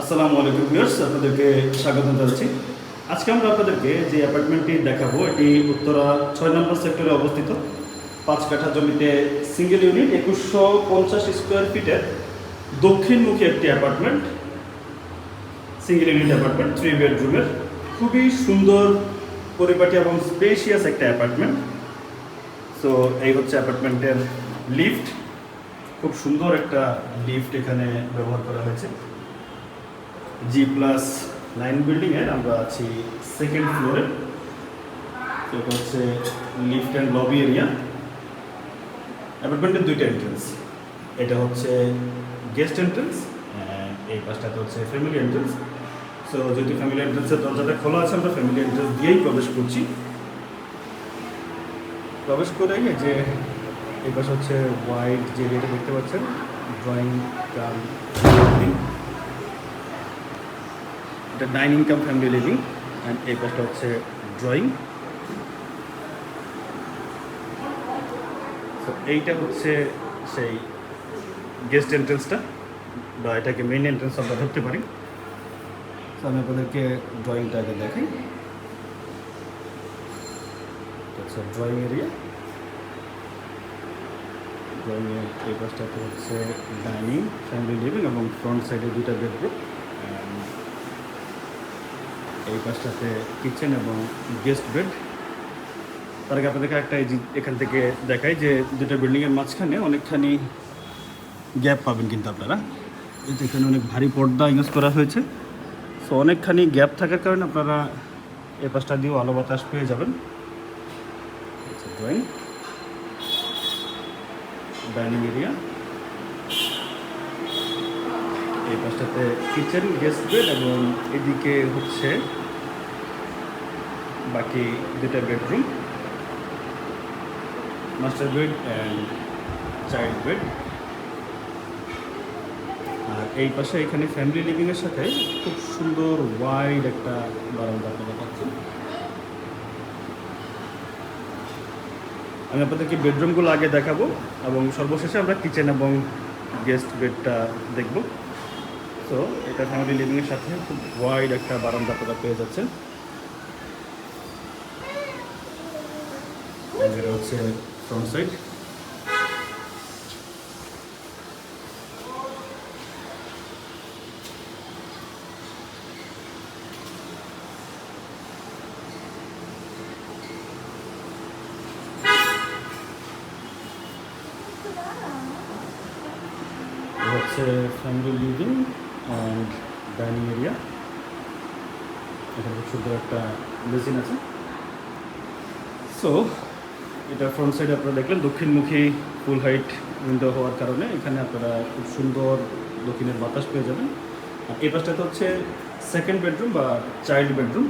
আসসালামু আলাইকুম ভিউয়ার্স, আপনাদেরকে স্বাগত জানাচ্ছি। আজকে আমরা আপনাদেরকে যে অ্যাপার্টমেন্টটি দেখাবো, এটি উত্তরা ছয় নম্বর সেক্টরে অবস্থিত। পাঁচ কাঠা জমিতে সিঙ্গেল ইউনিট একুশশো পঞ্চাশ স্কোয়ার ফিটের দক্ষিণমুখী একটি apartment single unit apartment three বেডরুমের খুবই সুন্দর পরিপাটি এবং স্পেশিয়াস একটা অ্যাপার্টমেন্ট। সো এই হচ্ছে অ্যাপার্টমেন্টের লিফট। খুব সুন্দর একটা লিফট এখানে ব্যবহার করা হয়েছে। জি প্লাস নাইন বিল্ডিংয়ের আমরা আছি সেকেন্ড ফ্লোরে এটা হচ্ছে লিফট অ্যান্ড লবি এরিয়া অ্যাপার্টমেন্টের দুইটা এন্ট্রেন্স এটা হচ্ছে গেস্ট এন্ট্রেন্স এই পাশটাতে হচ্ছে ফ্যামিলি এন্ট্রেন্স সো যদি ফ্যামিলি এন্ট্রেন্সের দরজাটা খোলা আছে, আমরা ফ্যামিলি এন্ট্রেন্স দিয়েই প্রবেশ করছি। প্রবেশ করে যে, এই পাশে হচ্ছে হোয়াইট যে এরিয়াটা দেখতে পাচ্ছেন ড্রয়িং কাম এটা dining cum family living and এই পাশটা হচ্ছে ড্রয়িং তো এইটা হচ্ছে সেই গেস্ট এন্ট্রেন্সটা বা এটাকে মেইন এন্ট্রেন্স আমরা ধরতে পারি। তো আমি আপনাদেরকে ড্রয়িংটা আগে দেখাই। আচ্ছা ড্রয়িং এরিয়া ড্রয়িংয়ের এই পাশটাতে হচ্ছে ডাইনিং ফ্যামিলি লিভিং এবং ফ্রন্ট সাইডে দুইটা বেডরুম এই পাশটাতে কিচেন এবং গেস্ট বেড তার আগে আপনাদেরকে একটা এখান থেকে দেখাই যে দুটো বিল্ডিংয়ের মাঝখানে অনেকখানি গ্যাপ পাবেন কিন্তু আপনারা। এই তো এখানে অনেক ভারী পর্দা ইউজ করা হয়েছে। সো অনেকখানি গ্যাপ থাকার কারণে আপনারা এ পাশটা দিয়েও আলো বাতাস পেয়ে যাবেন। ডাইনিং এরিয়া এই পাশটাতে কিচেন গেস্ট বেড এবং এদিকে হচ্ছে বাকি দুটা bedroom master bed and child bed আর এই পাশে এখানে ফ্যামিলি লিভিংয়ের সাথে খুব সুন্দর ওয়াইড একটা বারান্দা আপনারা পাচ্ছেন আমি আপনাদেরকে বেডরুমগুলো আগে দেখাবো এবং সর্বশেষে আমরা কিচেন এবং গেস্ট বেডটা দেখব। তো এটা ফ্যামিলি লিভিংয়ের সাথে খুব ওয়াইড একটা বারান্দা আপনারা পেয়ে যাচ্ছেন And এটা হচ্ছে ফ্রন্ট সাইড এটা হচ্ছে family living and dining area এখানে খুব সুন্দর একটা বেসিন আছে সো এটা ফ্রন্ট সাইড আপনারা দেখলেন, দক্ষিণমুখী ফুল হাইট উইন্ডো হওয়ার কারণে এখানে আপনারা খুব সুন্দর দক্ষিণের বাতাস পেয়ে যাবেন। আর এই পাশটাতে হচ্ছে সেকেন্ড বেডরুম বা চাইল্ড বেডরুম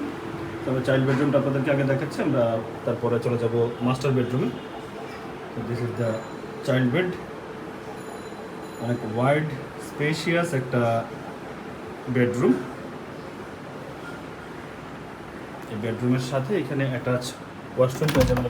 তবে চাইল্ড বেডরুমটা আপনাদেরকে আগে দেখাচ্ছি, আমরা তারপরে চলে যাব মাস্টার বেডরুমে this is the child bed অনেক ওয়াইড স্পেশিয়াস একটা বেডরুম এই বেডরুমের সাথে এখানে অ্যাটাচ ওয়াশরুম পেয়ে যাবেন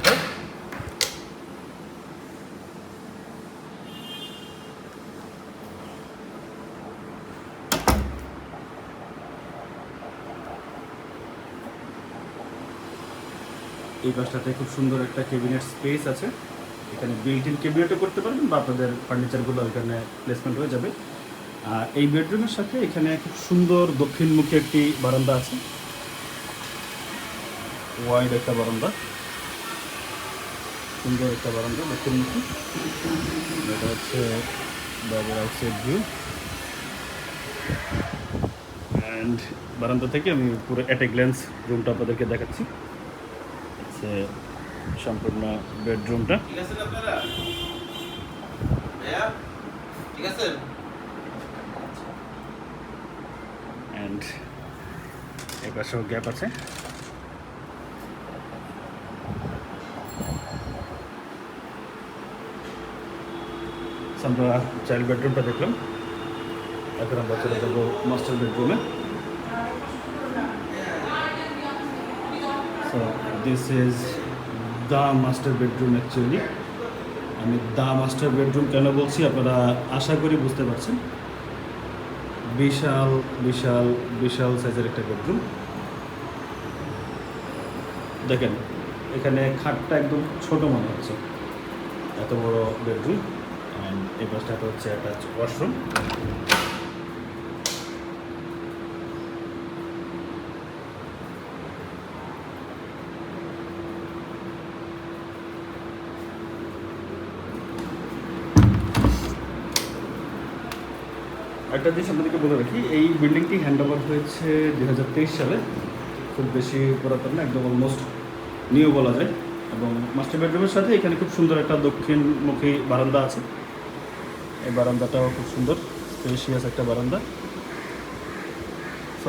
এই পাশটাতে খুব সুন্দর একটা কেবিনেট স্পেস আছে। এখানে বিল্ট ইন কেবিনেটও করতে পারবেন বা আপনাদের ফার্নিচারগুলো এখানে প্লেসমেন্ট হয়ে যাবে। আর এই বেডরুমের সাথে এখানে খুব সুন্দর দক্ষিণমুখী একটি বারান্দা আছে। ওয়াইড একটা বারান্দা। সুন্দর একটা বারান্দা দক্ষিণমুখী। এটা হচ্ছে বাইরের আউটসাইড ভিউ অ্যান্ড বারান্দা থেকে আমি পুরো অ্যাট এ গ্ল্যান্স রুমটা আপনাদেরকে দেখাচ্ছি। হচ্ছে সম্পূর্ণ বেডরুমটা। ঠিক আছেন আপনারা? ঠিক আছেন অ্যান্ড এই গ্যাপ আছে। আমরা চাইল্ড বেডরুমটা দেখলাম। এখন আমরা চলে যাব মাস্টার বেডরুমে this is the master bedroom actually আমি দ্য মাস্টার বেডরুম কেন বলছি আপনারা আশা করি বুঝতে পারছেন। বিশাল বিশাল বিশাল সাইজের একটা বেডরুম দেখেন, এখানে খাটটা একদম ছোট মনে হচ্ছে। এত বড় বেডরুম অ্যান্ড এই পাশটাতে হচ্ছে অ্যাটাচ ওয়াশরুম একটা জিনিস আপনাদেরকে বলে রাখি, এই বিল্ডিংটি হ্যান্ড ওভার হয়েছে দু হাজার তেইশ সালে। খুব বেশি পুরাতন না, একদম অলমোস্ট নিউ বলা যায়। এবং মাস্টার বেডরুমের সাথে এখানে খুব সুন্দর একটা দক্ষিণমুখী বারান্দা আছে। এই বারান্দাটাও খুব সুন্দর স্পেশিয়াস একটা বারান্দা।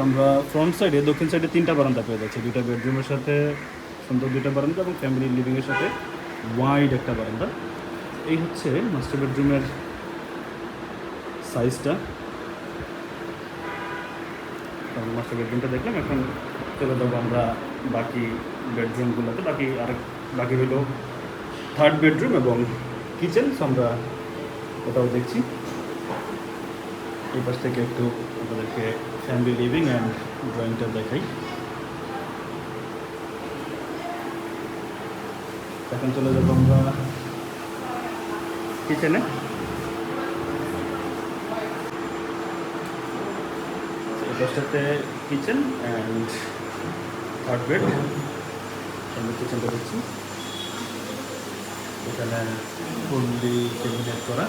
আমরা ফ্রন্ট সাইডে দক্ষিণ সাইডে তিনটা বারান্দা পেয়ে যাচ্ছি। দুইটা বেডরুমের সাথে সুন্দর দুটা বারান্দা এবং ফ্যামিলি লিভিংয়ের সাথে ওয়াইড একটা বারান্দা। এই হচ্ছে মাস্টার বেডরুমের সাইজটা মাস্টার বেডরুমটা দেখলাম, এখন চলে যাব আমরা বাকি বেডরুমগুলোতে। বাকি আরেক, বাকি হলো থার্ড বেডরুম এবং কিচেন আমরা ওটাও দেখছি। এই পাশ থেকে একটু আপনাদেরকে ফ্যামিলি লিভিং অ্যান্ড ড্রয়িংটা দেখাই। এখন চলে যাব আমরা কিচেনে এই পাশটাতে কিচেন অ্যান্ড থার্ড বেড আমি কিচেনটা দেখছি। এখানে ফুললি ক্যাবিনেট করা।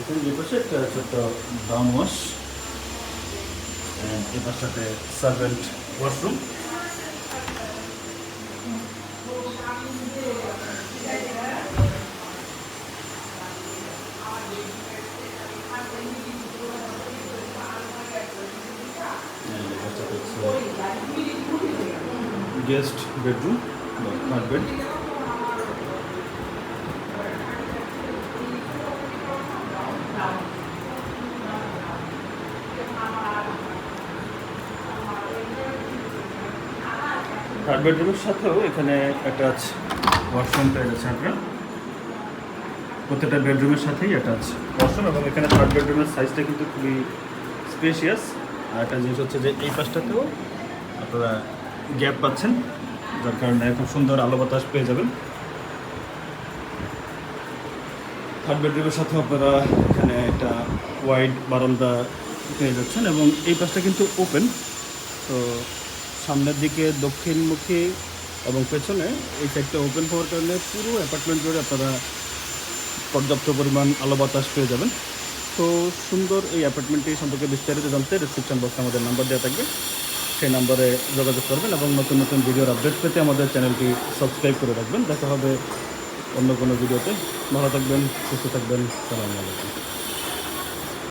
এখানে যে একটা ছোট্ট ডাউন ওয়াশ এ পাশটাতে servant washroom guest bedroom third bed third বেডরুমের সাথেও এখানে অ্যাটাচ ওয়াশরুম পেয়ে যাচ্ছে আপনার প্রত্যেকটা বেডরুমের সাথেই অ্যাটাচ ওয়াশরুম এবং এখানে থার্ড বেডরুমের সাইজটা কিন্তু খুবই স্পেশিয়াস আর একটা জিনিস হচ্ছে যে এই পাশটাতেও আপনারা গ্যাপ পাচ্ছেন, যার কারণে খুব সুন্দর আলো বাতাস পেয়ে যাবেন। থার্ড বেডরুমের সাথে আপনারা এখানে একটা ওয়াইড বারান্দা পেয়ে যাচ্ছেন এবং এই পাশটা কিন্তু ওপেন তো সামনের দিকে, দক্ষিণমুখী এবং পেছনে এই সাইডটা ওপেন হওয়ার কারণে পুরো অ্যাপার্টমেন্ট জুড়ে আপনারা পর্যাপ্ত পরিমাণ আলো বাতাস পেয়ে যাবেন। তো সুন্দর এই অ্যাপার্টমেন্টটি সম্পর্কে বিস্তারিত জানতে ডিসক্রিপশন বক্সে আমাদের নাম্বার দেওয়া থাকবে। সেই নাম্বারে যোগাযোগ করবেন এবং নতুন নতুন ভিডিওর আপডেট পেতে আমাদের চ্যানেলটি সাবস্ক্রাইব করে রাখবেন। দেখা হবে অন্য কোনো ভিডিওতে ভালো থাকবেন, সুস্থ থাকবেন। সালামু আলাইকুম।